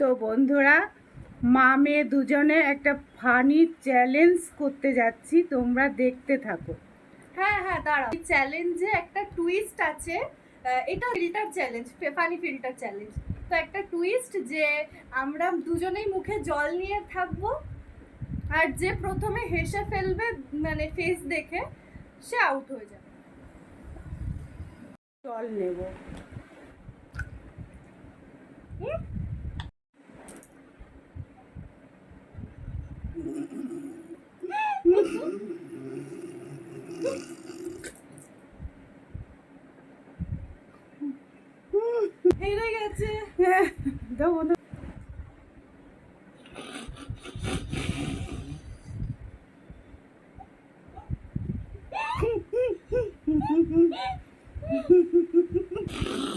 তো বন্ধুরা মা মেয়ে দুজনে একটা ফানি চ্যালেঞ্জ করতে যাচ্ছি তোমরা দেখতে থাকো। হ্যাঁ হ্যাঁ দাঁড়াও। এই চ্যালেঞ্জে একটা টুইস্ট আছে। এটা filter challenge funny filter challenge তো একটা টুইস্ট যে আমরা দুজনেই মুখে জল নিয়ে থাকব আর যে প্রথমে হেসে ফেলবে মানে ফেস দেখে সে আউট হয়ে যাবে। জল নেব। hey, ragazzi! Don't wanna.